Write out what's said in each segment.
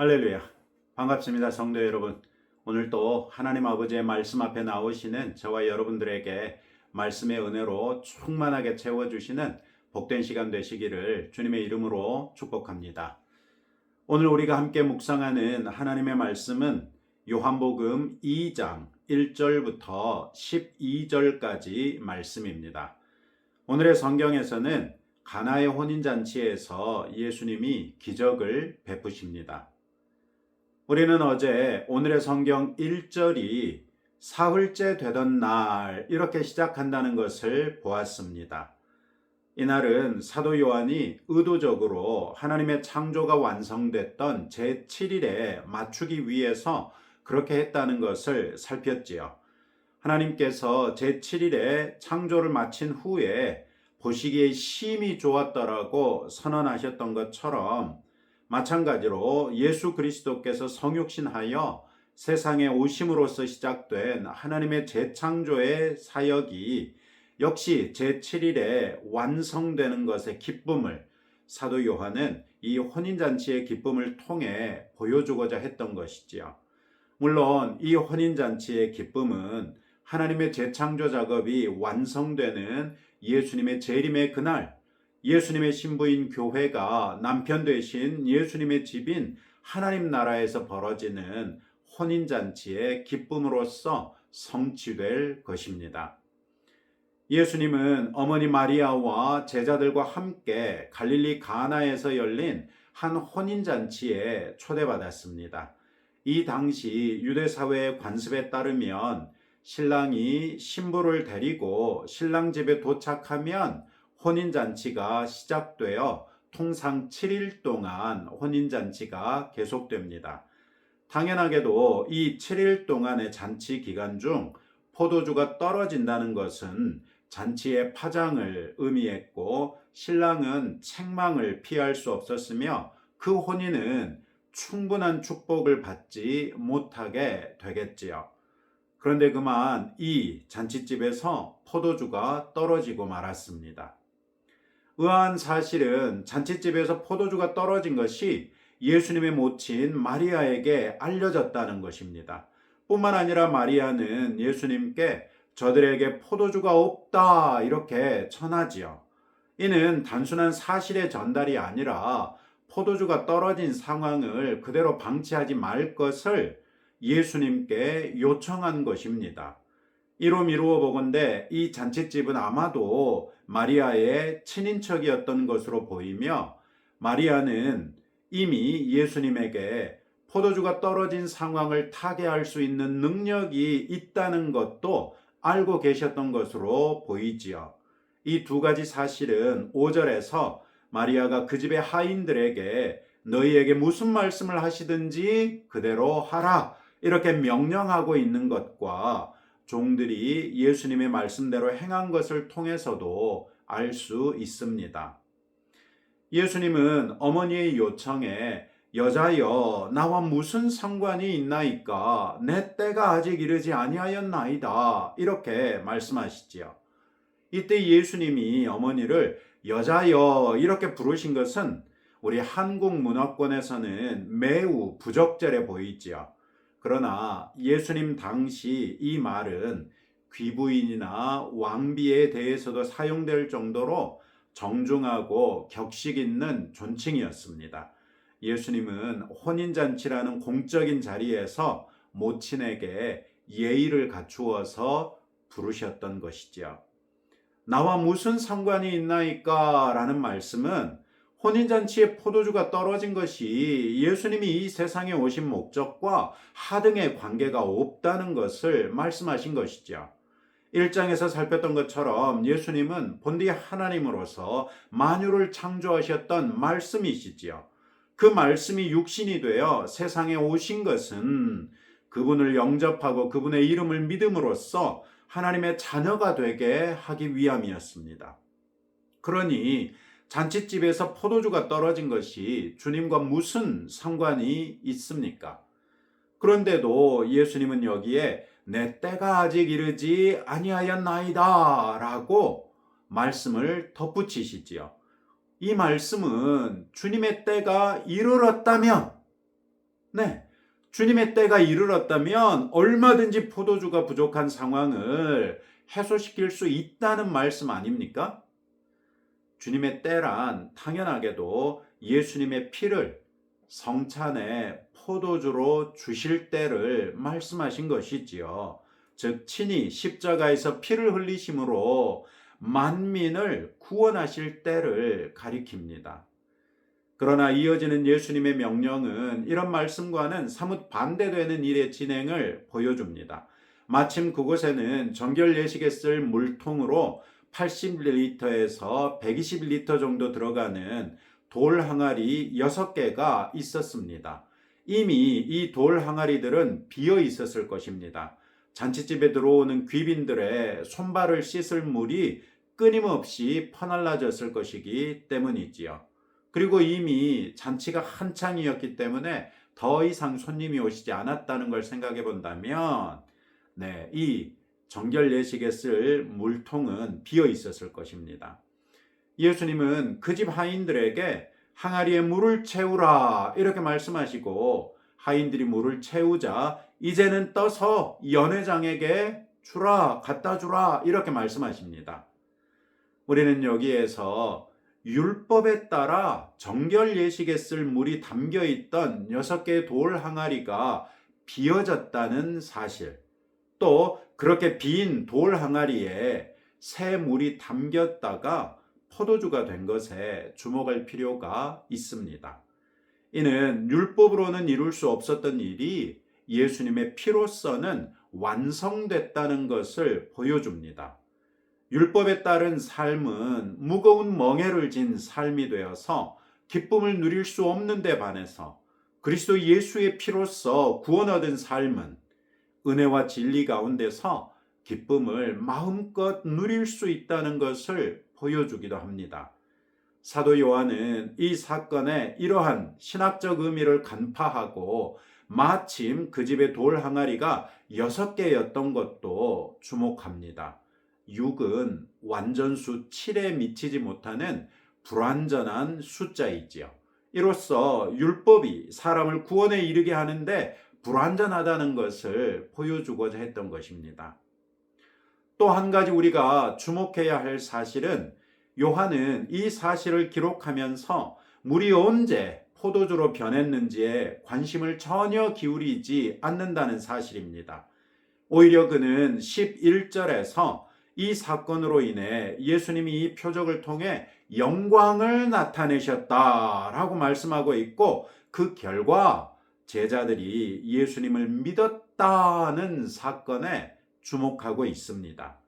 할렐루야. 반갑습니다. 성도 여러분. 오늘 또 하나님 아버지의 말씀 앞에 나오시는 저와 여러분들에게 말씀의 은혜로 충만하게 채워주시는 복된 시간 되시기를 주님의 이름으로 축복합니다. 오늘 우리가 함께 묵상하는 하나님의 말씀은 요한복음 2장 1절부터 12절까지 말씀입니다. 오늘의 성경에서는 가나의 혼인잔치에서 예수님이 기적을 베푸십니다. 우리는 어제 오늘의 성경 1절이 사흘째 되던 날 이렇게 시작한다는 것을 보았습니다. 이날은 사도 요한이 의도적으로 하나님의 창조가 완성됐던 제7일에 맞추기 위해서 그렇게 했다는 것을 살폈지요. 하나님께서 제7일에 창조를 마친 후에 보시기에 심히 좋았더라고 선언하셨던 것처럼 마찬가지로 예수 그리스도께서 성육신하여 세상에 오심으로써 시작된 하나님의 재창조의 사역이 역시 제7일에 완성되는 것의 기쁨을 사도 요한은 이 혼인잔치의 기쁨을 통해 보여주고자 했던 것이지요. 물론 이 혼인잔치의 기쁨은 하나님의 재창조 작업이 완성되는 예수님의 재림의 그날 예수님의 신부인 교회가 남편 되신 예수님의 집인 하나님 나라에서 벌어지는 혼인잔치의 기쁨으로써 성취될 것입니다. 예수님은 어머니 마리아와 제자들과 함께 갈릴리 가나에서 열린 한 혼인잔치에 초대받았습니다. 이 당시 유대사회의 관습에 따르면 신랑이 신부를 데리고 신랑 집에 도착하면 혼인잔치가 시작되어 통상 7일 동안 혼인잔치가 계속됩니다. 당연하게도 이 7일 동안의 잔치 기간 중 포도주가 떨어진다는 것은 잔치의 파장을 의미했고 신랑은 책망을 피할 수 없었으며 그 혼인은 충분한 축복을 받지 못하게 되겠지요. 그런데 그만 이 잔치집에서 포도주가 떨어지고 말았습니다. 의아한 사실은 잔치집에서 포도주가 떨어진 것이 예수님의 모친 마리아에게 알려졌다는 것입니다. 뿐만 아니라 마리아는 예수님께 저들에게 포도주가 없다 이렇게 전하지요. 이는 단순한 사실의 전달이 아니라 포도주가 떨어진 상황을 그대로 방치하지 말 것을 예수님께 요청한 것입니다. 이로 미루어 보건대 이 잔치집은 아마도 마리아의 친인척이었던 것으로 보이며 마리아는 이미 예수님에게 포도주가 떨어진 상황을 타개할 수 있는 능력이 있다는 것도 알고 계셨던 것으로 보이지요. 이 두 가지 사실은 5절에서 마리아가 그 집의 하인들에게 너희에게 무슨 말씀을 하시든지 그대로 하라 이렇게 명령하고 있는 것과 종들이 예수님의 말씀대로 행한 것을 통해서도 알 수 있습니다. 예수님은 어머니의 요청에 여자여 나와 무슨 상관이 있나이까 내 때가 아직 이르지 아니하였나이다 이렇게 말씀하시지요. 이때 예수님이 어머니를 여자여 이렇게 부르신 것은 우리 한국 문화권에서는 매우 부적절해 보이지요. 그러나 예수님 당시 이 말은 귀부인이나 왕비에 대해서도 사용될 정도로 정중하고 격식 있는 존칭이었습니다. 예수님은 혼인잔치라는 공적인 자리에서 모친에게 예의를 갖추어서 부르셨던 것이지요. 나와 무슨 상관이 있나이까? 라는 말씀은 혼인잔치에 포도주가 떨어진 것이 예수님이 이 세상에 오신 목적과 하등의 관계가 없다는 것을 말씀하신 것이죠. 1장에서 살폈던 것처럼 예수님은 본디 하나님으로서 만유를 창조하셨던 말씀이시지요. 그 말씀이 육신이 되어 세상에 오신 것은 그분을 영접하고 그분의 이름을 믿음으로써 하나님의 자녀가 되게 하기 위함이었습니다. 그러니 잔치집에서 포도주가 떨어진 것이 주님과 무슨 상관이 있습니까? 그런데도 예수님은 여기에 내 때가 아직 이르지 아니하였나이다 라고 말씀을 덧붙이시지요. 이 말씀은 주님의 때가 이르렀다면 네. 주님의 때가 이르렀다면 얼마든지 포도주가 부족한 상황을 해소시킬 수 있다는 말씀 아닙니까? 주님의 때란 당연하게도 예수님의 피를 성찬의 포도주로 주실 때를 말씀하신 것이지요. 즉, 친히 십자가에서 피를 흘리심으로 만민을 구원하실 때를 가리킵니다. 그러나 이어지는 예수님의 명령은 이런 말씀과는 사뭇 반대되는 일의 진행을 보여줍니다. 마침 그곳에는 정결 예식에 쓸 물통으로 80리터에서 120리터 정도 들어가는 돌 항아리 6개가 있었습니다. 이미 이 돌 항아리들은 비어 있었을 것입니다. 잔치집에 들어오는 귀빈들의 손발을 씻을 물이 끊임없이 퍼날라졌을 것이기 때문이지요. 그리고 이미 잔치가 한창이었기 때문에 더 이상 손님이 오시지 않았다는 걸 생각해 본다면, 네, 이 정결 예식에 쓸 물통은 비어 있었을 것입니다. 예수님은 그 집 하인들에게 항아리에 물을 채우라 이렇게 말씀하시고 하인들이 물을 채우자 이제는 떠서 연회장에게 주라 갖다 주라 이렇게 말씀하십니다. 우리는 여기에서 율법에 따라 정결 예식에 쓸 물이 담겨 있던 여섯 개의 돌 항아리가 비어졌다는 사실, 또 그렇게 빈 돌 항아리에 새 물이 담겼다가 포도주가 된 것에 주목할 필요가 있습니다. 이는 율법으로는 이룰 수 없었던 일이 예수님의 피로서는 완성됐다는 것을 보여줍니다. 율법에 따른 삶은 무거운 멍해를 진 삶이 되어서 기쁨을 누릴 수 없는 데 반해서 그리스도 예수의 피로써 구원 얻은 삶은 은혜와 진리 가운데서 기쁨을 마음껏 누릴 수 있다는 것을 보여주기도 합니다. 사도 요한은 이 사건의 이러한 신학적 의미를 간파하고 마침 그 집의 돌 항아리가 여섯 개였던 것도 주목합니다. 6은 완전수 7에 미치지 못하는 불완전한 숫자이지요. 이로써 율법이 사람을 구원에 이르게 하는데 불완전하다는 것을 보여주고자 했던 것입니다. 또 한 가지 우리가 주목해야 할 사실은 요한은 이 사실을 기록하면서 물이 언제 포도주로 변했는지에 관심을 전혀 기울이지 않는다는 사실입니다. 오히려 그는 11절에서 이 사건으로 인해 예수님이 이 표적을 통해 영광을 나타내셨다라고 말씀하고 있고 그 결과 제자들이 예수님을 믿었다는 사건에 주목하고 있습니다.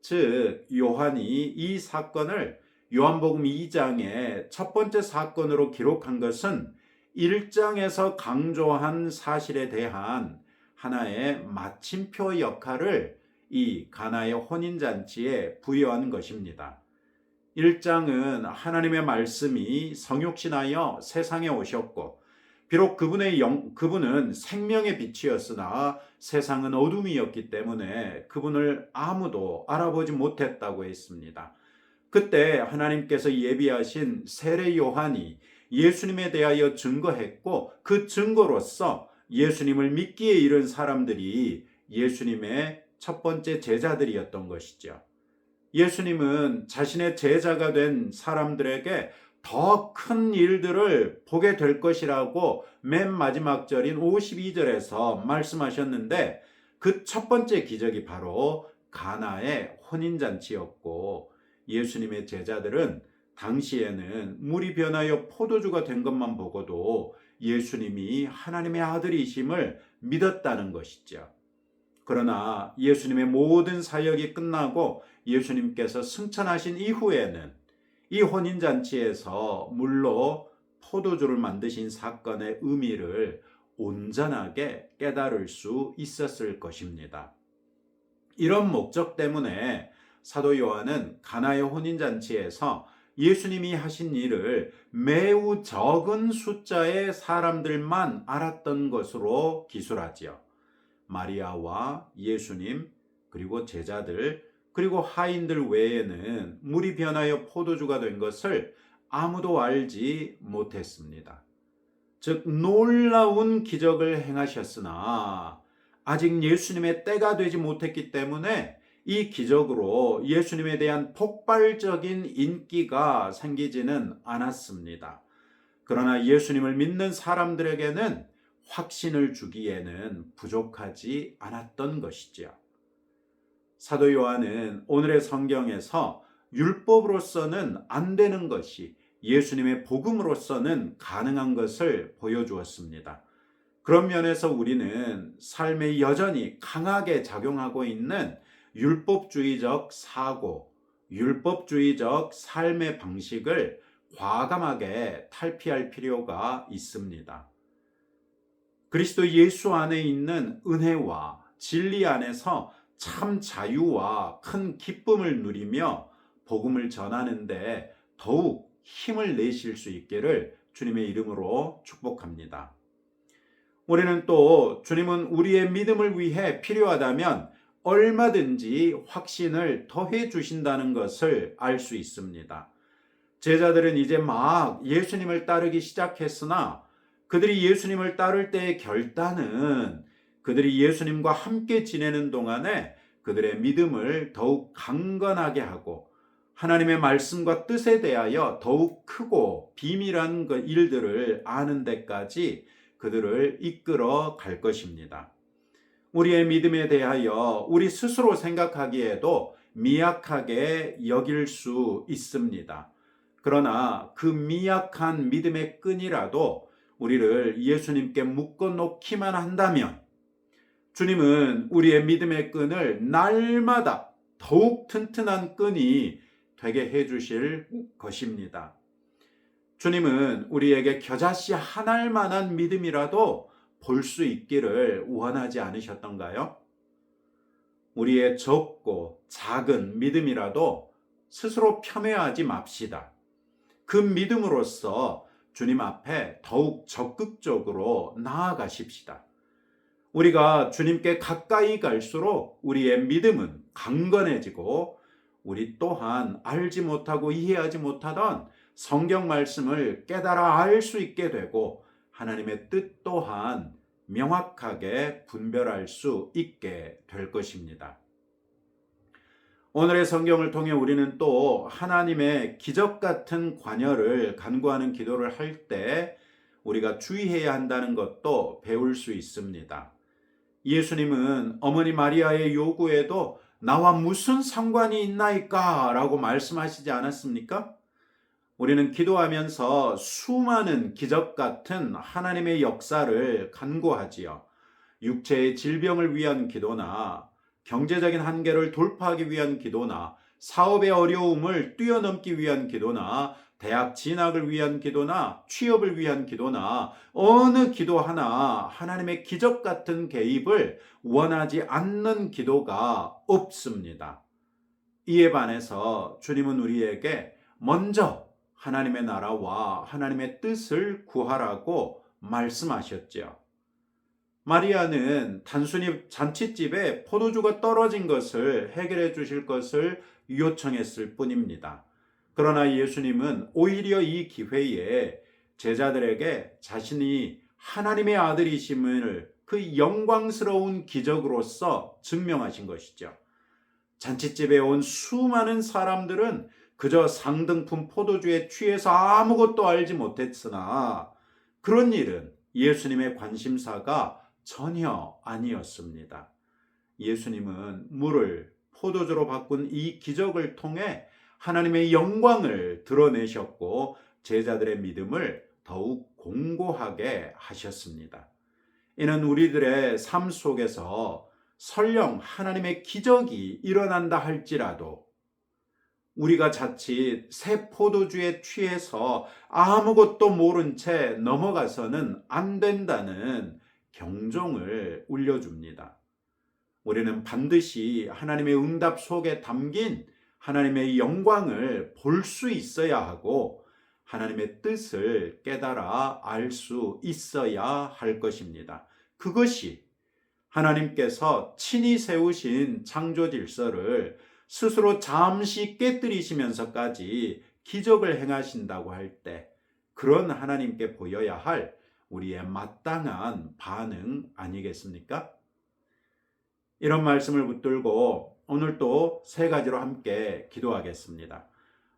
즉, 요한이 이 사건을 요한복음 2장의 첫 번째 사건으로 기록한 것은 1장에서 강조한 사실에 대한 하나의 마침표 역할을 이 가나의 혼인잔치에 부여한 것입니다. 1장은 하나님의 말씀이 성육신하여 세상에 오셨고 비록 그분의 영, 그분은 생명의 빛이었으나 세상은 어둠이었기 때문에 그분을 아무도 알아보지 못했다고 했습니다. 그때 하나님께서 예비하신 세례 요한이 예수님에 대하여 증거했고 그 증거로서 예수님을 믿기에 이른 사람들이 예수님의 첫 번째 제자들이었던 것이죠. 예수님은 자신의 제자가 된 사람들에게 더 큰 일들을 보게 될 것이라고 맨 마지막 절인 52절에서 말씀하셨는데 그 첫 번째 기적이 바로 가나의 혼인잔치였고 예수님의 제자들은 당시에는 물이 변하여 포도주가 된 것만 보고도 예수님이 하나님의 아들이심을 믿었다는 것이죠. 그러나 예수님의 모든 사역이 끝나고 예수님께서 승천하신 이후에는 이 혼인잔치에서 물로 포도주를 만드신 사건의 의미를 온전하게 깨달을 수 있었을 것입니다. 이런 목적 때문에 사도 요한은 가나의 혼인잔치에서 예수님이 하신 일을 매우 적은 숫자의 사람들만 알았던 것으로 기술하지요. 마리아와 예수님, 그리고 제자들, 그리고 하인들 외에는 물이 변하여 포도주가 된 것을 아무도 알지 못했습니다. 즉 놀라운 기적을 행하셨으나 아직 예수님의 때가 되지 못했기 때문에 이 기적으로 예수님에 대한 폭발적인 인기가 생기지는 않았습니다. 그러나 예수님을 믿는 사람들에게는 확신을 주기에는 부족하지 않았던 것이지요. 사도 요한은 오늘의 성경에서 율법으로서는 안 되는 것이 예수님의 복음으로서는 가능한 것을 보여주었습니다. 그런 면에서 우리는 삶에 여전히 강하게 작용하고 있는 율법주의적 사고, 율법주의적 삶의 방식을 과감하게 탈피할 필요가 있습니다. 그리스도 예수 안에 있는 은혜와 진리 안에서 참 자유와 큰 기쁨을 누리며 복음을 전하는데 더욱 힘을 내실 수 있기를 주님의 이름으로 축복합니다. 우리는 또 주님은 우리의 믿음을 위해 필요하다면 얼마든지 확신을 더해 주신다는 것을 알 수 있습니다. 제자들은 이제 막 예수님을 따르기 시작했으나 그들이 예수님을 따를 때의 결단은 그들이 예수님과 함께 지내는 동안에 그들의 믿음을 더욱 강건하게 하고 하나님의 말씀과 뜻에 대하여 더욱 크고 비밀한 그 일들을 아는 데까지 그들을 이끌어 갈 것입니다. 우리의 믿음에 대하여 우리 스스로 생각하기에도 미약하게 여길 수 있습니다. 그러나 그 미약한 믿음의 끈이라도 우리를 예수님께 묶어 놓기만 한다면 주님은 우리의 믿음의 끈을 날마다 더욱 튼튼한 끈이 되게 해 주실 것입니다. 주님은 우리에게 겨자씨 한 알만한 믿음이라도 볼 수 있기를 원하지 않으셨던가요? 우리의 적고 작은 믿음이라도 스스로 폄훼하지 맙시다. 그 믿음으로써 주님 앞에 더욱 적극적으로 나아가십시다. 우리가 주님께 가까이 갈수록 우리의 믿음은 강건해지고 우리 또한 알지 못하고 이해하지 못하던 성경 말씀을 깨달아 알 수 있게 되고 하나님의 뜻 또한 명확하게 분별할 수 있게 될 것입니다. 오늘의 성경을 통해 우리는 또 하나님의 기적 같은 관여를 간구하는 기도를 할 때 우리가 주의해야 한다는 것도 배울 수 있습니다. 예수님은 어머니 마리아의 요구에도 나와 무슨 상관이 있나이까? 라고 말씀하시지 않았습니까? 우리는 기도하면서 수많은 기적 같은 하나님의 역사를 간구하지요. 육체의 질병을 위한 기도나 경제적인 한계를 돌파하기 위한 기도나 사업의 어려움을 뛰어넘기 위한 기도나 대학 진학을 위한 기도나 취업을 위한 기도나 어느 기도 하나 하나님의 기적 같은 개입을 원하지 않는 기도가 없습니다. 이에 반해서 주님은 우리에게 먼저 하나님의 나라와 하나님의 뜻을 구하라고 말씀하셨죠. 마리아는 단순히 잔치집에 포도주가 떨어진 것을 해결해 주실 것을 요청했을 뿐입니다. 그러나 예수님은 오히려 이 기회에 제자들에게 자신이 하나님의 아들이심을 그 영광스러운 기적으로서 증명하신 것이죠. 잔치집에 온 수많은 사람들은 그저 상등품 포도주에 취해서 아무것도 알지 못했으나 그런 일은 예수님의 관심사가 전혀 아니었습니다. 예수님은 물을 포도주로 바꾼 이 기적을 통해 하나님의 영광을 드러내셨고 제자들의 믿음을 더욱 공고하게 하셨습니다. 이는 우리들의 삶 속에서 설령 하나님의 기적이 일어난다 할지라도 우리가 자칫 새 포도주에 취해서 아무것도 모른 채 넘어가서는 안 된다는 경종을 울려줍니다. 우리는 반드시 하나님의 응답 속에 담긴 하나님의 영광을 볼 수 있어야 하고 하나님의 뜻을 깨달아 알 수 있어야 할 것입니다. 그것이 하나님께서 친히 세우신 창조 질서를 스스로 잠시 깨뜨리시면서까지 기적을 행하신다고 할 때 그런 하나님께 보여야 할 우리의 마땅한 반응 아니겠습니까? 이런 말씀을 붙들고 오늘 또 세 가지로 함께 기도하겠습니다.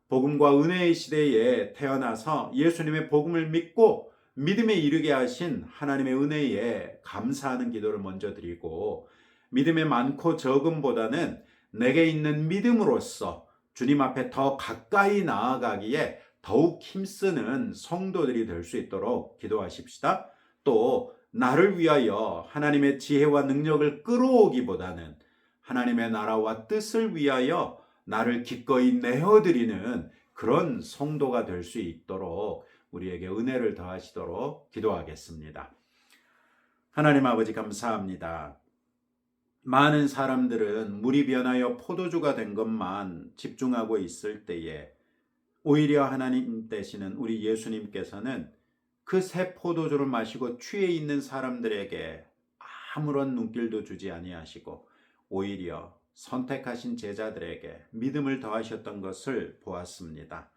복음과 은혜의 시대에 태어나서 예수님의 복음을 믿고 믿음에 이르게 하신 하나님의 은혜에 감사하는 기도를 먼저 드리고 믿음의 많고 적음보다는 내게 있는 믿음으로써 주님 앞에 더 가까이 나아가기에 더욱 힘쓰는 성도들이 될 수 있도록 기도하십시다. 또 나를 위하여 하나님의 지혜와 능력을 끌어오기보다는 하나님의 나라와 뜻을 위하여 나를 기꺼이 내어드리는 그런 성도가 될 수 있도록 우리에게 은혜를 더하시도록 기도하겠습니다. 하나님 아버지 감사합니다. 많은 사람들은 물이 변하여 포도주가 된 것만 집중하고 있을 때에 오히려 하나님 되시는 우리 예수님께서는 그 새 포도주를 마시고 취해 있는 사람들에게 아무런 눈길도 주지 아니하시고 오히려 선택하신 제자들에게 믿음을 더하셨던 것을 보았습니다.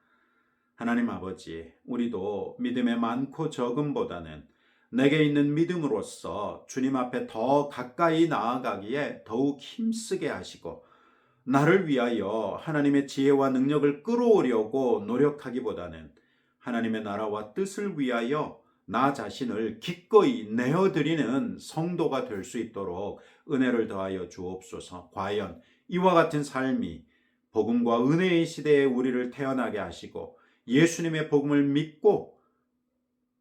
하나님 아버지, 우리도 믿음의 많고 적음보다는 내게 있는 믿음으로써 주님 앞에 더 가까이 나아가기에 더욱 힘쓰게 하시고 나를 위하여 하나님의 지혜와 능력을 끌어오려고 노력하기보다는 하나님의 나라와 뜻을 위하여 나 자신을 기꺼이 내어드리는 성도가 될 수 있도록 은혜를 더하여 주옵소서. 과연 이와 같은 삶이 복음과 은혜의 시대에 우리를 태어나게 하시고 예수님의 복음을 믿고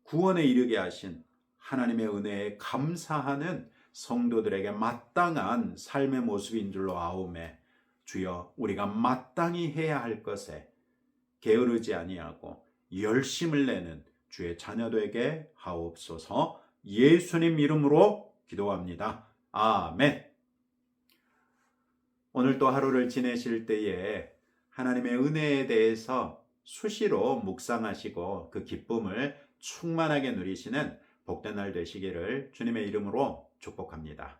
구원에 이르게 하신 하나님의 은혜에 감사하는 성도들에게 마땅한 삶의 모습인 줄로 아오매 주여 우리가 마땅히 해야 할 것에 게으르지 아니하고 열심을 내는 주의 자녀되게 하옵소서 예수님 이름으로 기도합니다. 아멘. 오늘 또 하루를 지내실 때에 하나님의 은혜에 대해서 수시로 묵상하시고 그 기쁨을 충만하게 누리시는 복된 날 되시기를 주님의 이름으로 축복합니다.